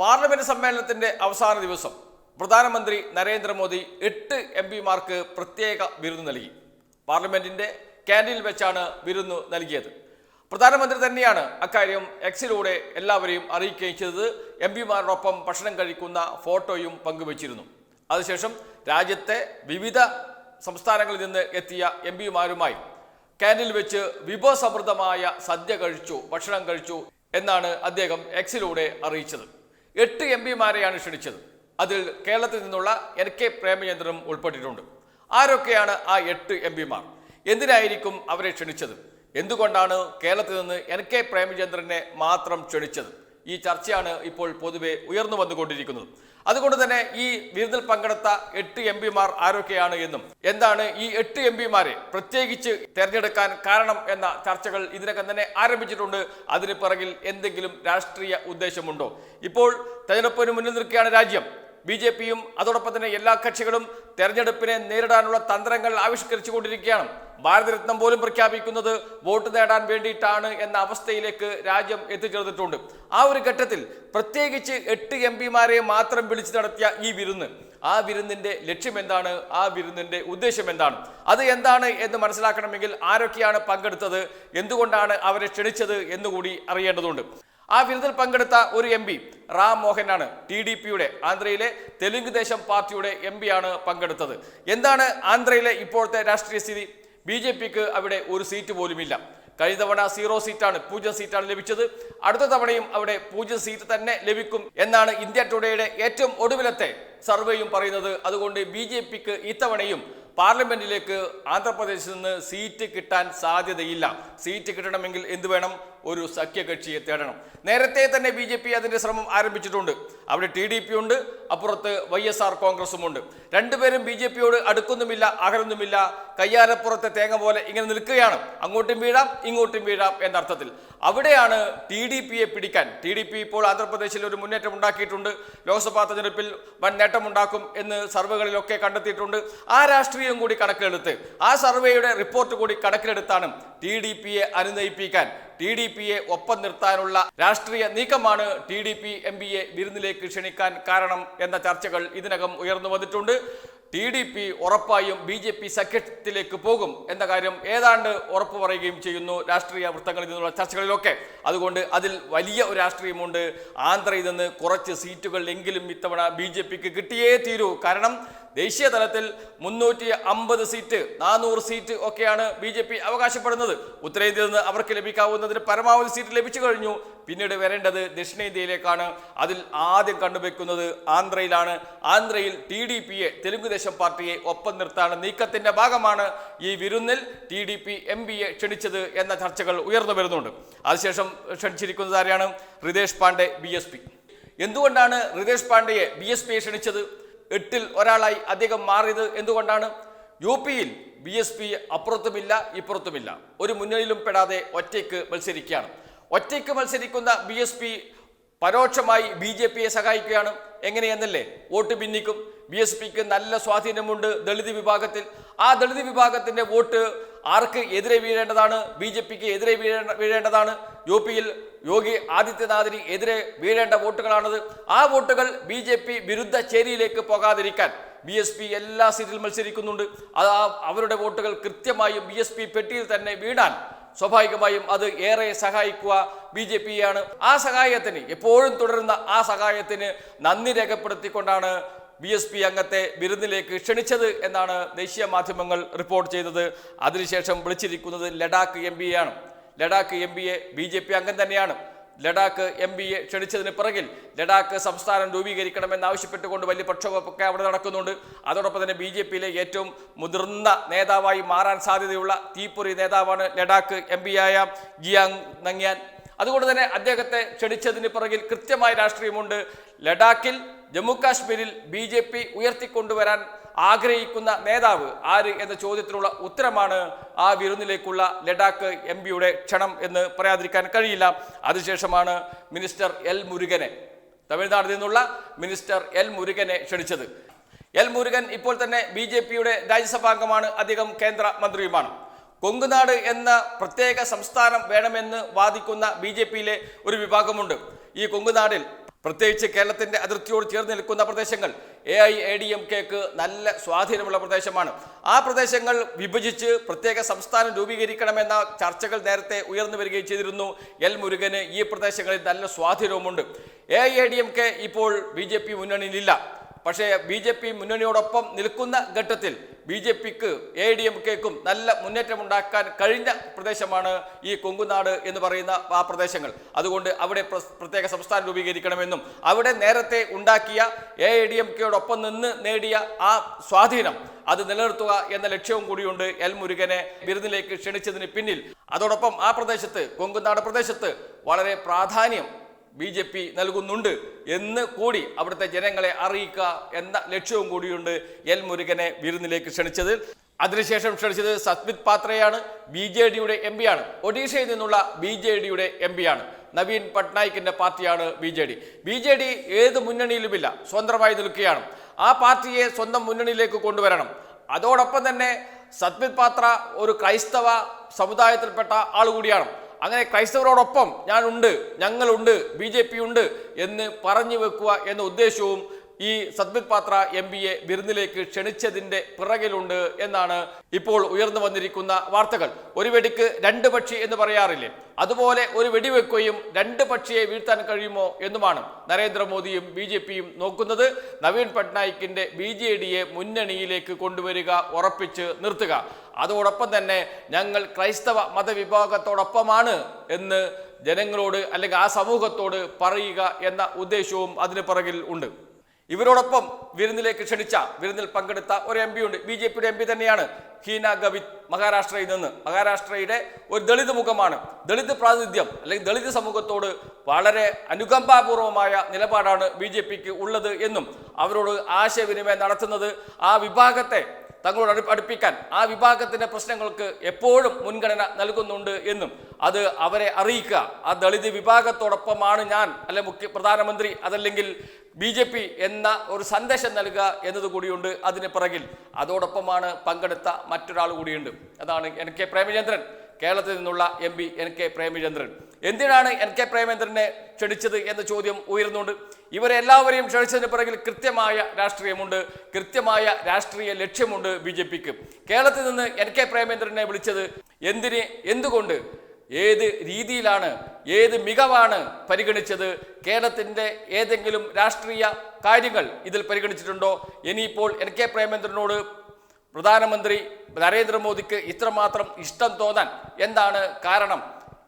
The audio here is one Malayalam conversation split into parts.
പാർലമെന്റ് സമ്മേളനത്തിന്റെ അവസാന ദിവസം പ്രധാനമന്ത്രി നരേന്ദ്രമോദി എട്ട് എം പിമാർക്ക് പ്രത്യേക വിരുന്ന് നൽകി. പാർലമെന്റിന്റെ ക്യാന്റീനിൽ വെച്ചാണ് വിരുന്ന് നൽകിയത്. പ്രധാനമന്ത്രി തന്നെയാണ് അക്കാര്യം എക്സിലൂടെ എല്ലാവരെയും അറിയിക്കുകയും ചെയ്തത്. എം പിമാരോടൊപ്പം ഭക്ഷണം കഴിക്കുന്ന ഫോട്ടോയും പങ്കുവച്ചിരുന്നു. അതിനുശേഷം രാജ്യത്തെ വിവിധ സംസ്ഥാനങ്ങളിൽ നിന്ന് എത്തിയ എം പിമാരുമായി ക്യാന്റീനിൽ വെച്ച് വിഭവസമൃദ്ധമായ സദ്യ കഴിച്ചു ഭക്ഷണം കഴിച്ചു എന്നാണ് അദ്ദേഹം എക്സിലൂടെ അറിയിച്ചത്. എട്ട് എം പിമാരെയാണ് ക്ഷണിച്ചത്. അതിൽ കേരളത്തിൽ നിന്നുള്ള എൻ കെ പ്രേമചന്ദ്രനും ഉൾപ്പെട്ടിട്ടുണ്ട്. ആരൊക്കെയാണ് ആ എട്ട് എം പിമാർ? എന്തിനായിരിക്കും അവരെ ക്ഷണിച്ചത്? എന്തുകൊണ്ടാണ് കേരളത്തിൽ നിന്ന് എൻ കെ പ്രേമചന്ദ്രനെ മാത്രം ക്ഷണിച്ചത്? ഈ ചർച്ചയാണ് ഇപ്പോൾ പൊതുവെ ഉയർന്നു വന്നുകൊണ്ടിരിക്കുന്നത്. അതുകൊണ്ട് തന്നെ ഈ വിരുന്നിൽ പങ്കെടുത്ത എട്ട് എം പിമാർ ആരൊക്കെയാണ് എന്നും എന്താണ് ഈ എട്ട് എം പിമാരെ പ്രത്യേകിച്ച് തെരഞ്ഞെടുക്കാൻ കാരണം എന്ന ചർച്ചകൾ ഇതിനകം തന്നെ ആരംഭിച്ചിട്ടുണ്ട്. അതിന് പിറകിൽ എന്തെങ്കിലും രാഷ്ട്രീയ ഉദ്ദേശമുണ്ടോ? ഇപ്പോൾ തെരഞ്ഞെടുപ്പിന് മുന്നിൽ നിൽക്കുകയാണ് രാജ്യം. ബി ജെ പിയും അതോടൊപ്പം തന്നെ എല്ലാ കക്ഷികളും തെരഞ്ഞെടുപ്പിനെ നേരിടാനുള്ള തന്ത്രങ്ങൾ ആവിഷ്കരിച്ചു കൊണ്ടിരിക്കുകയാണ് ഭാരതരത്നം പോലും പ്രഖ്യാപിക്കുന്നത് വോട്ട് നേടാൻ വേണ്ടിയിട്ടാണ് എന്ന അവസ്ഥയിലേക്ക് രാജ്യം എത്തിച്ചേർന്നിട്ടുണ്ട്. ആ ഒരു ഘട്ടത്തിൽ പ്രത്യേകിച്ച് എട്ട് എം പിമാരെ മാത്രം വിളിച്ചു നടത്തിയ ഈ വിരുന്ന് ആ വിരുന്നിന്റെ ലക്ഷ്യം എന്താണ് ആ വിരുന്നിന്റെ ഉദ്ദേശം എന്താണ് അത് എന്താണ് എന്ന് മനസ്സിലാക്കണമെങ്കിൽ ആരൊക്കെയാണ് പങ്കെടുത്തത് എന്തുകൊണ്ടാണ് അവരെ ക്ഷണിച്ചത് എന്നുകൂടി അറിയേണ്ടതുണ്ട്. ആ വിരുന്നിൽ പങ്കെടുത്ത ഒരു എം പി റാം മോഹനാണ് ടി ഡി പിയുടെ ആന്ധ്രയിലെ തെലുങ്ക് ദേശം പാർട്ടിയുടെ എം ആണ് പങ്കെടുത്തത്. എന്താണ് ആന്ധ്രയിലെ ഇപ്പോഴത്തെ രാഷ്ട്രീയ സ്ഥിതി? ബി ജെ പിക്ക് അവിടെ ഒരു സീറ്റ് പോലുമില്ല. കഴിഞ്ഞ തവണ സീറോ സീറ്റാണ് പൂജ്യം സീറ്റാണ് ലഭിച്ചത്. അടുത്ത തവണയും അവിടെ പൂജ്യം സീറ്റ് തന്നെ ലഭിക്കും എന്നാണ് ഇന്ത്യ ടുഡേയുടെ ഏറ്റവും ഒടുവിലത്തെ സർവേയും പറയുന്നത്. അതുകൊണ്ട് ബി ജെ പിക്ക് ഇത്തവണയും പാർലമെന്റിലേക്ക് ആന്ധ്രാപ്രദേശിൽ നിന്ന് സീറ്റ് കിട്ടാൻ സാധ്യതയില്ല. സീറ്റ് കിട്ടണമെങ്കിൽ എന്ത് വേണം? ഒരു സഖ്യകക്ഷിയെ തേടണം. നേരത്തെ തന്നെ ബി ജെ പി അതിന്റെ ശ്രമം ആരംഭിച്ചിട്ടുണ്ട്. അവിടെ ടി ഡി പി ഉണ്ട് അപ്പുറത്ത് വൈ എസ് ആർ കോൺഗ്രസും ഉണ്ട്. രണ്ടുപേരും ബി ജെ പിയോട് അടുക്കുന്നുമില്ല അകലുന്നുമില്ല കയ്യാലപ്പുറത്തെ തേങ്ങ പോലെ ഇങ്ങനെ നിൽക്കുകയാണ്. അങ്ങോട്ടും വീഴാം ഇങ്ങോട്ടും വീഴാം എന്ന അർത്ഥത്തിൽ. അവിടെയാണ് ടി ഡി പിയെ പിടിക്കാൻ. ടി ഡി പി ഇപ്പോൾ ആന്ധ്രാപ്രദേശിൽ ഒരു മുന്നേറ്റം ഉണ്ടാക്കിയിട്ടുണ്ട്. ലോക്സഭാ തെരഞ്ഞെടുപ്പിൽ വൻ നേട്ടമുണ്ടാക്കും എന്ന് സർവേകളിലൊക്കെ കണ്ടെത്തിയിട്ടുണ്ട്. ആ രാഷ്ട്രീയം കൂടി കണക്കിലെടുത്ത് ആ സർവേയുടെ റിപ്പോർട്ട് കൂടി കണക്കിലെടുത്താണ് ടി ഡി പിയെ അനുനയിപ്പിക്കാൻ ടി ഡി പിയെ ഒപ്പം നിർത്താനുള്ള രാഷ്ട്രീയ നീക്കമാണ് ടി ഡി പി എം പിയെ വിരുന്നിലേക്ക് ക്ഷണിക്കാൻ കാരണം എന്ന ചർച്ചകൾ ഇതിനകം ഉയർന്നു വന്നിട്ടുണ്ട്. ടി ഡി പി ഉറപ്പായും ബി ജെ പി സഖ്യത്തിലേക്ക് പോകും എന്ന കാര്യം ഏതാണ്ട് ഉറപ്പു പറയുകയും ചെയ്യുന്നു രാഷ്ട്രീയ വൃത്തങ്ങളിൽ നിന്നുള്ള ചർച്ചകളിലൊക്കെ. അതുകൊണ്ട് അതിൽ വലിയ ഒരു രാഷ്ട്രീയമുണ്ട്. ആന്ധ്രയിൽ നിന്ന് കുറച്ച് സീറ്റുകൾ എങ്കിലും ഇത്തവണ ബി ജെ പിക്ക് കിട്ടിയേ തീരൂ. കാരണം ദേശീയ തലത്തിൽ മുന്നൂറ്റി അമ്പത് സീറ്റ് നാനൂറ് സീറ്റ് ഒക്കെയാണ് ബി ജെ പി അവകാശപ്പെടുന്നത്. ഉത്തരേന്ത്യയിൽ നിന്ന് അവർക്ക് ലഭിക്കാവുന്നതിന് പരമാവധി സീറ്റ് ലഭിച്ചു കഴിഞ്ഞു. പിന്നീട് വരേണ്ടത് ദക്ഷിണേന്ത്യയിലേക്കാണ്. അതിൽ ആദ്യം കണ്ടുവെക്കുന്നത് ആന്ധ്രയിലാണ്. ആന്ധ്രയിൽ ടി ഡി പിയെ തെലുങ്കുദേശം പാർട്ടിയെ ഒപ്പം നിർത്താണ് നീക്കത്തിന്റെ ഭാഗമാണ് ഈ വിരുന്നിൽ ടി ഡി പി എം പിയെ ക്ഷണിച്ചത് എന്ന ചർച്ചകൾ ഉയർന്നു വരുന്നുണ്ട്. അതിനുശേഷം ക്ഷണിച്ചിരിക്കുന്നത് ആരെയാണ് ഹൃദേശ് പാണ്ഡെ ബി എന്തുകൊണ്ടാണ് ഹൃദേശ് പാണ്ഡെയെ ബി എസ് പിയെ ക്ഷണിച്ചത്? എട്ടിൽ ഒരാളായി അദ്ദേഹം മാറിയത് എന്തുകൊണ്ടാണ്? യു പിയിൽ ബി എസ് പി അപ്പുറത്തുമില്ല ഇപ്പുറത്തുമില്ല. ഒരു മുന്നണിയിലും പെടാതെ ഒറ്റയ്ക്ക് മത്സരിക്കുകയാണ്. ഒറ്റയ്ക്ക് മത്സരിക്കുന്ന ബി എസ് പി പരോക്ഷമായി ബി ജെ പിയെ സഹായിക്കുകയാണ്. എങ്ങനെയെന്നല്ലേ? വോട്ട് ഭിന്നിക്കും. ബി എസ് പിക്ക് നല്ല സ്വാധീനമുണ്ട് ദളിത് വിഭാഗത്തിൽ. ആ ദളിത് വിഭാഗത്തിന്റെ വോട്ട് ആർക്ക് എതിരെ വീഴേണ്ടതാണ്? ബി ജെ പിക്ക് എതിരെ വീഴേണ്ട വീഴേണ്ടതാണ്? യു പിയിൽ യോഗി ആദിത്യനാഥിന് എതിരെ വീഴേണ്ട വോട്ടുകളാണത്. ആ വോട്ടുകൾ ബി ജെ പി വിരുദ്ധ ചേരിയിലേക്ക് പോകാതിരിക്കാൻ ബി എസ് പി എല്ലാ സീറ്റിൽ മത്സരിക്കുന്നുണ്ട്. അത് അവരുടെ വോട്ടുകൾ കൃത്യമായും ബി എസ് പി പെട്ടിയിൽ തന്നെ വീണാൻ സ്വാഭാവികമായും അത് ഏറെ സഹായിക്കുക ബി ജെ പിയാണ് ആ സഹായത്തിന് എപ്പോഴും തുടരുന്ന ആ സഹായത്തിന് നന്ദി രേഖപ്പെടുത്തിക്കൊണ്ടാണ് ബി എസ് പി അംഗത്തെ വിരുന്നിലേക്ക് ക്ഷണിച്ചത് എന്നാണ് ദേശീയ മാധ്യമങ്ങൾ റിപ്പോർട്ട് ചെയ്തത്. അതിനുശേഷം വിളിച്ചിരിക്കുന്നത് ലഡാക്ക് എം ആണ്. Ladakh M A B J P അംഗം തന്നെയാണ്. ലഡാക്ക് എം എ ക്ഷണിച്ചതിന് പിറകിൽ ലഡാക്ക് സംസ്ഥാനം രൂപീകരിക്കണമെന്നാവശ്യപ്പെട്ടുകൊണ്ട് വലിയ പ്രക്ഷോഭമൊക്കെ അവിടെ നടക്കുന്നുണ്ട്. അതോടൊപ്പം തന്നെ ബി ജെ പിയിലെ ഏറ്റവും മുതിർന്ന നേതാവായി മാറാൻ സാധ്യതയുള്ള തീപ്പൊരി നേതാവാണ് ലഡാക്ക് എം ആയ ജിയാങ് നങ്യാൻ. അതുകൊണ്ട് തന്നെ അദ്ദേഹത്തെ ക്ഷണിച്ചതിന് പിറകിൽ കൃത്യമായ രാഷ്ട്രീയമുണ്ട്. ലഡാക്കിൽ ജമ്മു കാശ്മീരിൽ ബി ജെ പി ഉയർത്തിക്കൊണ്ടുവരാൻ ആഗ്രഹിക്കുന്ന നേതാവ് ആര് എന്ന ചോദ്യത്തിനുള്ള ഉത്തരമാണ് ആ വിരുന്നിലേക്കുള്ള ലഡാക്ക് എം പിയുടെ ക്ഷണം എന്ന് പറയാതിരിക്കാൻ കഴിയില്ല. അതിനുശേഷമാണ് മിനിസ്റ്റർ എൽ മുരുകനെ തമിഴ്നാട്ടിൽ നിന്നുള്ള മിനിസ്റ്റർ എൽ മുരുകനെ ക്ഷണിച്ചത്. എൽ മുരുകൻ ഇപ്പോൾ തന്നെ ബി ജെ പിയുടെ രാജ്യസഭാംഗമാണ് അദ്ദേഹം കേന്ദ്ര മന്ത്രിയുമാണ്. കൊങ്കുനാട് എന്ന പ്രത്യേക സംസ്ഥാനം വേണമെന്ന് വാദിക്കുന്ന ബി ജെ പിയിലെ ഒരു വിഭാഗമുണ്ട്. ഈ കൊങ്കുനാടിൽ പ്രത്യേകിച്ച് കേരളത്തിന്റെ അതിർത്തിയോട് ചേർന്ന് നിൽക്കുന്ന പ്രദേശങ്ങൾ A I A D M കെക്ക് നല്ല സ്വാധീനമുള്ള പ്രദേശമാണ്. ആ പ്രദേശങ്ങൾ വിഭജിച്ച് പ്രത്യേക സംസ്ഥാനം രൂപീകരിക്കണമെന്ന ചർച്ചകൾ നേരത്തെ ഉയർന്നു വരികയും ചെയ്തിരുന്നു. എൽ മുരുകന് ഈ പ്രദേശങ്ങളിൽ നല്ല സ്വാധീനവുമുണ്ട്. A I A D M K ഇപ്പോൾ ബി ജെ പി മുന്നണിയിലില്ല. പക്ഷേ ബി ജെ പി മുന്നണിയോടൊപ്പം നിൽക്കുന്ന ഘട്ടത്തിൽ ബി ജെ പിക്ക് എ ഡി എം കെക്കും നല്ല മുന്നേറ്റമുണ്ടാക്കാൻ കഴിഞ്ഞ പ്രദേശമാണ് ഈ കൊങ്കുനാട് എന്ന് പറയുന്ന ആ പ്രദേശങ്ങൾ. അതുകൊണ്ട് അവിടെ പ്രത്യേക സംസ്ഥാനം രൂപീകരിക്കണമെന്നും അവിടെ നേരത്തെ ഉണ്ടാക്കിയ എ ഡി എം കെയോടൊപ്പം നിന്ന് നേടിയ ആ സ്വാധീനം അത് നിലനിർത്തുക എന്ന ലക്ഷ്യവും കൂടിയുണ്ട് എൽ മുരുകനെ വിരുന്നിലേക്ക് ക്ഷണിച്ചതിന് പിന്നിൽ. അതോടൊപ്പം ആ പ്രദേശത്ത് കൊങ്കുനാട് പ്രദേശത്ത് വളരെ പ്രാധാന്യം ബി ജെ പി നൽകുന്നുണ്ട് എന്ന് കൂടി അവിടുത്തെ ജനങ്ങളെ അറിയിക്കുക എന്ന ലക്ഷ്യവും കൂടിയുണ്ട് എൽ മുരുകനെ വിരുന്നിലേക്ക് ക്ഷണിച്ചത്. അതിനുശേഷം ക്ഷണിച്ചത് സത്മിത് പാത്രയാണ് ബി ജെ ഡിയുടെ എം പിയാണ്. ഒഡീഷയിൽ നിന്നുള്ള ബി ജെ ഡിയുടെ എം പിയാണ്. നവീൻ പട്നായിക്കിന്റെ പാർട്ടിയാണ് B J D. B J D ഏത് മുന്നണിയിലുമില്ല സ്വതന്ത്രമായി നിൽക്കുകയാണ്. ആ പാർട്ടിയെ സ്വന്തം മുന്നണിയിലേക്ക് കൊണ്ടുവരണം. അതോടൊപ്പം തന്നെ സത്മിത് പാത്ര ഒരു ക്രൈസ്തവ സമുദായത്തിൽപ്പെട്ട ആൾ കൂടിയാണ് അങ്ങനെ ക്രൈസ്തവരോടൊപ്പം ഞാനുണ്ട് ഞങ്ങളുണ്ട് ബി ജെ പി ഉണ്ട് എന്ന് പറഞ്ഞു വെക്കുക എന്ന ഉദ്ദേശവും ഈ സത്മിത് പാത്ര എം പിയെ വിരുന്നിലേക്ക് ക്ഷണിച്ചതിന്റെ പിറകിലുണ്ട് എന്നാണ് ഇപ്പോൾ ഉയർന്നു വന്നിരിക്കുന്ന വാർത്തകൾ. ഒരു വെടിക്ക് രണ്ട് പക്ഷി എന്ന് പറയാറില്ലേ? അതുപോലെ ഒരു വെടിവെക്കുകയും രണ്ട് പക്ഷിയെ വീഴ്ത്താൻ കഴിയുമോ എന്നുമാണ് നരേന്ദ്രമോദിയും ബി ജെ പിയും നോക്കുന്നത്. നവീൻ പട്നായിക്കിന്റെ ബി ജെ ഡിയെ മുന്നണിയിലേക്ക് കൊണ്ടുവരിക ഉറപ്പിച്ച് നിർത്തുക. അതോടൊപ്പം തന്നെ ഞങ്ങൾ ക്രൈസ്തവ മതവിഭാഗത്തോടൊപ്പമാണ് എന്ന് ജനങ്ങളോട് അല്ലെങ്കിൽ ആ സമൂഹത്തോട് പറയുക എന്ന ഉദ്ദേശവും അതിന് പിറകിൽ ഉണ്ട്. ഇവരോടൊപ്പം വിരുന്നിലേക്ക് ക്ഷണിച്ച വിരുന്നിൽ പങ്കെടുത്ത ഒരു എം പി ഉണ്ട്. ബി ജെ പിയുടെ എം പി തന്നെയാണ് ഹീന ഗവിത് മഹാരാഷ്ട്രയിൽ നിന്ന്. മഹാരാഷ്ട്രയുടെ ഒരു ദളിത് മുഖമാണ്. ദളിത് പ്രാതിനിധ്യം അല്ലെങ്കിൽ ദളിത് സമൂഹത്തോട് വളരെ അനുകമ്പാപൂർവമായ നിലപാടാണ് ബി ജെ പിക്ക് ഉള്ളത് എന്നും അവരോട് ആശയവിനിമയം നടത്തുന്നത്. ആ വിഭാഗത്തെ തങ്ങളോട് അടു അടുപ്പിക്കാൻ ആ വിഭാഗത്തിന്റെ പ്രശ്നങ്ങൾക്ക് എപ്പോഴും മുൻഗണന നൽകുന്നുണ്ട് എന്നും അത് അവരെ അറിയിക്കുക. ആ ദളിത് വിഭാഗത്തോടൊപ്പമാണ് ഞാൻ അല്ലെ മുഖ്യ പ്രധാനമന്ത്രി അതല്ലെങ്കിൽ ബി ജെ പി എന്ന ഒരു സന്ദേശം നൽകുക എന്നതുകൂടിയുണ്ട് അതിന് പിറകിൽ. അതോടൊപ്പമാണ് പങ്കെടുത്ത മറ്റൊരാൾ കൂടിയുണ്ട്. അതാണ് എൻ കെ പ്രേമചന്ദ്രൻ. കേരളത്തിൽ നിന്നുള്ള M P N K Premachandran. എന്തിനാണ് എൻ കെ പ്രേമേന്ദ്രനെ ക്ഷണിച്ചത് എന്ന ചോദ്യം ഉയർന്നുണ്ട് ഇവരെല്ലാവരെയും ക്ഷണിച്ചതിന് പിറകിൽ കൃത്യമായ രാഷ്ട്രീയമുണ്ട്. കൃത്യമായ രാഷ്ട്രീയ ലക്ഷ്യമുണ്ട് ബി ജെ പിക്ക്. കേരളത്തിൽ നിന്ന് എൻ കെ പ്രേമേന്ദ്രനെ വിളിച്ചത് എന്തിന് എന്തുകൊണ്ട് ഏത് രീതിയിലാണ് ഏത് മികവാണ് പരിഗണിച്ചത് കേരളത്തിന്റെ ഏതെങ്കിലും രാഷ്ട്രീയ കാര്യങ്ങൾ ഇതിൽ പരിഗണിച്ചിട്ടുണ്ടോ? ഇനിയിപ്പോൾ എൻ കെ പ്രേമേന്ദ്രനോട് പ്രധാനമന്ത്രി നരേന്ദ്രമോദിക്ക് ഇത്രമാത്രം ഇഷ്ടം തോന്നാൻ എന്താണ് കാരണം?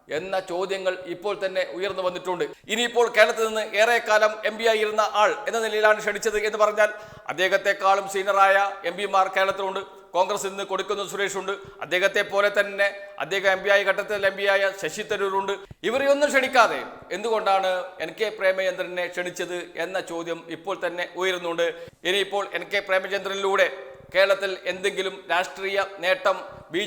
എന്ന ചോദ്യങ്ങൾ ഇപ്പോൾ തന്നെ ഉയർന്നു വന്നിട്ടുണ്ട്. ഇനിയിപ്പോൾ കേരളത്തിൽ നിന്ന് ഏറെക്കാലം എം പി ആയിരുന്ന ആൾ എന്ന നിലയിലാണ് ക്ഷണിച്ചത് എന്ന് പറഞ്ഞാൽ അദ്ദേഹത്തെക്കാളും സീനിയറായ എം പിമാർ കേരളത്തിലുണ്ട്. കോൺഗ്രസിൽ നിന്ന് കൊടുക്കുന്ന സുരേഷ് ഉണ്ട് അദ്ദേഹത്തെ പോലെ തന്നെ അദ്ദേഹം എം പി ആയ ഘട്ടത്തിൽ എം പി ആയ ശശി തരൂരുണ്ട്. ഇവരെയൊന്നും ക്ഷണിക്കാതെ എന്തുകൊണ്ടാണ് എൻ കെ പ്രേമചന്ദ്രനെ ക്ഷണിച്ചത് എന്ന ചോദ്യം ഇപ്പോൾ തന്നെ ഉയരുന്നുണ്ട്. ഇനിയിപ്പോൾ എൻ കെ പ്രേമചന്ദ്രനിലൂടെ കേരളത്തിൽ എന്തെങ്കിലും രാഷ്ട്രീയ നേട്ടം ബി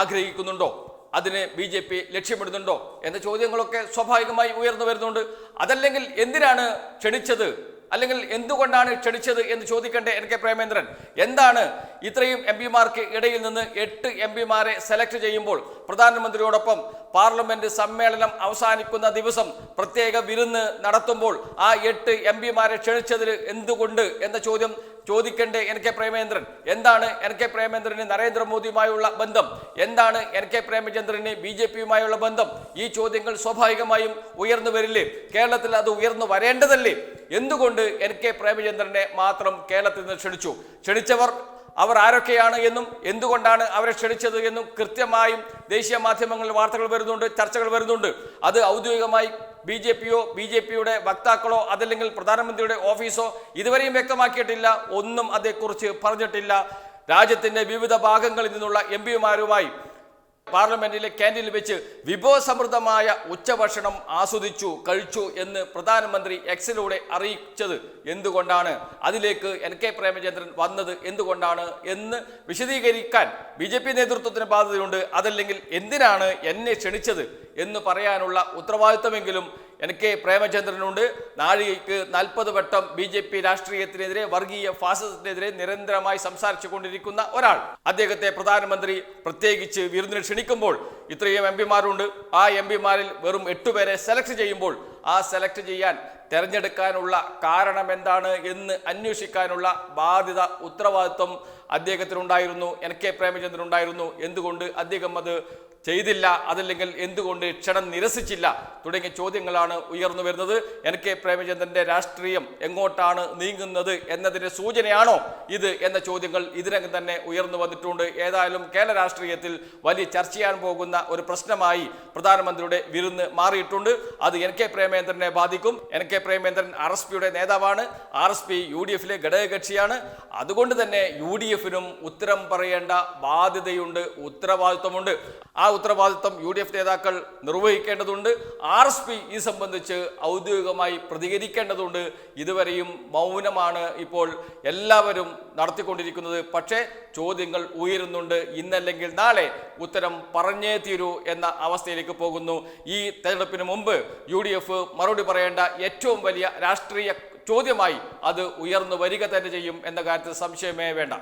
ആഗ്രഹിക്കുന്നുണ്ടോ? അതിന് ബി ജെ പി ലക്ഷ്യമിടുന്നുണ്ടോ എന്ന ചോദ്യങ്ങളൊക്കെ സ്വാഭാവികമായി ഉയർന്നു വരുന്നുണ്ട്. അതല്ലെങ്കിൽ എന്തിനാണ് ക്ഷണിച്ചത്? അല്ലെങ്കിൽ എന്തുകൊണ്ടാണ് ക്ഷണിച്ചത് എന്ന് ചോദിക്കണ്ടേ എൻ കെ പ്രേമേന്ദ്രൻ. എന്താണ് ഇത്രയും എം പിമാർക്ക് ഇടയിൽ നിന്ന് എട്ട് എം പിമാരെ സെലക്ട് ചെയ്യുമ്പോൾ പ്രധാനമന്ത്രിയോടൊപ്പം പാർലമെന്റ് സമ്മേളനം അവസാനിക്കുന്ന ദിവസം പ്രത്യേക വിരുന്ന് നടത്തുമ്പോൾ ആ എട്ട് എം പിമാരെ ക്ഷണിച്ചതിൽ എന്തുകൊണ്ട് എന്ന ചോദ്യം ചോദിക്കണ്ടേ എൻ കെ പ്രേമേന്ദ്രൻ എന്താണ് എൻ കെ പ്രേമേന്ദ്രന് നരേന്ദ്രമോദിയുമായുള്ള ബന്ധം? എന്താണ് എൻ കെ പ്രേമചന്ദ്രന് ബി ജെ പിയുമായുള്ള ബന്ധം? ഈ ചോദ്യങ്ങൾ സ്വാഭാവികമായും ഉയർന്നു വരില്ലേ? കേരളത്തിൽ അത് ഉയർന്നു വരേണ്ടതല്ലേ? എന്തുകൊണ്ട് എൻ കെ പ്രേമചന്ദ്രനെ മാത്രം കേരളത്തിൽ നിന്ന് ക്ഷണിച്ചു? ക്ഷണിച്ചവർ അവർ ആരൊക്കെയാണ് എന്നും എന്തുകൊണ്ടാണ് അവരെ ക്ഷണിച്ചത് എന്നും കൃത്യമായും ദേശീയ മാധ്യമങ്ങളിൽ വാർത്തകൾ വരുന്നുണ്ട് ചർച്ചകൾ വരുന്നുണ്ട്. അത് ഔദ്യോഗികമായി ബി ജെ പിയോ ബി ജെ പിയുടെ വക്താക്കളോ അതല്ലെങ്കിൽ പ്രധാനമന്ത്രിയുടെ ഓഫീസോ ഇതുവരെയും വ്യക്തമാക്കിയിട്ടില്ല. ഒന്നും അതേക്കുറിച്ച് പറഞ്ഞിട്ടില്ല. രാജ്യത്തിന്റെ വിവിധ ഭാഗങ്ങളിൽ നിന്നുള്ള എം പിമാരുമായി പാർലമെന്റിലെ ക്യാന്റീനിൽ വെച്ച് വിഭവസമൃദ്ധമായ ഉച്ചഭക്ഷണം ആസ്വദിച്ചു കഴിച്ചു എന്ന് പ്രധാനമന്ത്രി എക്സിലൂടെ അറിയിച്ചത് എന്തുകൊണ്ടാണ്? അതിലേക്ക് എൻ കെ പ്രേമചന്ദ്രൻ വന്നത് എന്തുകൊണ്ടാണ് എന്ന് വിശദീകരിക്കാൻ ബി ജെ പി നേതൃത്വത്തിന് ബാധ്യതയുണ്ട്. അതല്ലെങ്കിൽ എന്തിനാണ് എന്നെ ക്ഷണിച്ചത് എന്ന് പറയാനുള്ള ഉത്തരവാദിത്തമെങ്കിലും എൻ കെ പ്രേമചന്ദ്രനുണ്ട്. നാഴികയ്ക്ക് നാൽപ്പത് വട്ടം ബി ജെ പി രാഷ്ട്രീയത്തിനെതിരെ വർഗീയ ഫാസിസത്തിനെതിരെ നിരന്തരമായി സംസാരിച്ചു കൊണ്ടിരിക്കുന്ന ഒരാൾ. അദ്ദേഹത്തെ പ്രധാനമന്ത്രി പ്രത്യേകിച്ച് വിരുന്നിന് ക്ഷണിക്കുമ്പോൾ ഇത്രയും എം പിമാരുണ്ട്. ആ എം പിമാരിൽ വെറും എട്ടുപേരെ സെലക്ട് ചെയ്യുമ്പോൾ ആ സെലക്ട് ചെയ്യാൻ തെരഞ്ഞെടുക്കാനുള്ള കാരണം എന്താണ് എന്ന് അന്വേഷിക്കാനുള്ള ബാധ്യത ഉത്തരവാദിത്വം അദ്ദേഹത്തിനുണ്ടായിരുന്നു. എൻ കെ പ്രേമചന്ദ്രൻ ഉണ്ടായിരുന്നു എന്തുകൊണ്ട് അദ്ദേഹം അത് ചെയ്തില്ല അതല്ലെങ്കിൽ എന്തുകൊണ്ട് ക്ഷണം നിരസിച്ചില്ല തുടങ്ങിയ ചോദ്യങ്ങളാണ് ഉയർന്നു വരുന്നത്. എൻ കെ പ്രേമചന്ദ്രന്റെ രാഷ്ട്രീയം എങ്ങോട്ടാണ് നീങ്ങുന്നത് എന്നതിന്റെ സൂചനയാണോ ഇത് എന്ന ചോദ്യങ്ങൾ ഇതിനകം തന്നെ ഉയർന്നു വന്നിട്ടുണ്ട്. ഏതായാലും കേരള രാഷ്ട്രീയത്തിൽ വലിയ ചർച്ച ചെയ്യാൻ പോകുന്ന ഒരു പ്രശ്നമായി പ്രധാനമന്ത്രിയുടെ വിരുന്ന് മാറിയിട്ടുണ്ട്. അത് എൻ കെ പ്രേമേന്ദ്രനെ ബാധിക്കും. N K Premendran R S പിയുടെ നേതാവാണ്. R S P U D എഫിലെ ഘടകകക്ഷിയാണ്. അതുകൊണ്ട് തന്നെ യു ഡി എഫിനും ഉത്തരം പറയേണ്ട ബാധ്യതയുണ്ട് ഉത്തരവാദിത്വമുണ്ട്. ആ ഉത്തരവാദിത്വം യു ഡി എഫ് നേതാക്കൾ നിർവഹിക്കേണ്ടതുണ്ട്. ആർ എസ് പി ഈ സംബന്ധിച്ച് ഔദ്യോഗികമായി പ്രതികരിക്കേണ്ടതുണ്ട്. ഇതുവരെയും മൗനമാണ് ഇപ്പോൾ എല്ലാവരും നടത്തിക്കൊണ്ടിരിക്കുന്നത്. പക്ഷേ ചോദ്യങ്ങൾ ഉയരുന്നുണ്ട്. ഇന്നല്ലെങ്കിൽ നാളെ ഉത്തരം പറഞ്ഞേ തീരൂ എന്ന അവസ്ഥയിലേക്ക് പോകുന്നു. ഈ തെരഞ്ഞെടുപ്പിന് മുമ്പ് യു ഡി എഫ് മറുപടി പറയേണ്ട ഏറ്റവും വലിയ രാഷ്ട്രീയ ചോദ്യമായി അത് ഉയർന്നു വരിക തന്നെ ചെയ്യും എന്ന കാര്യത്തിൽ സംശയമേ വേണ്ട.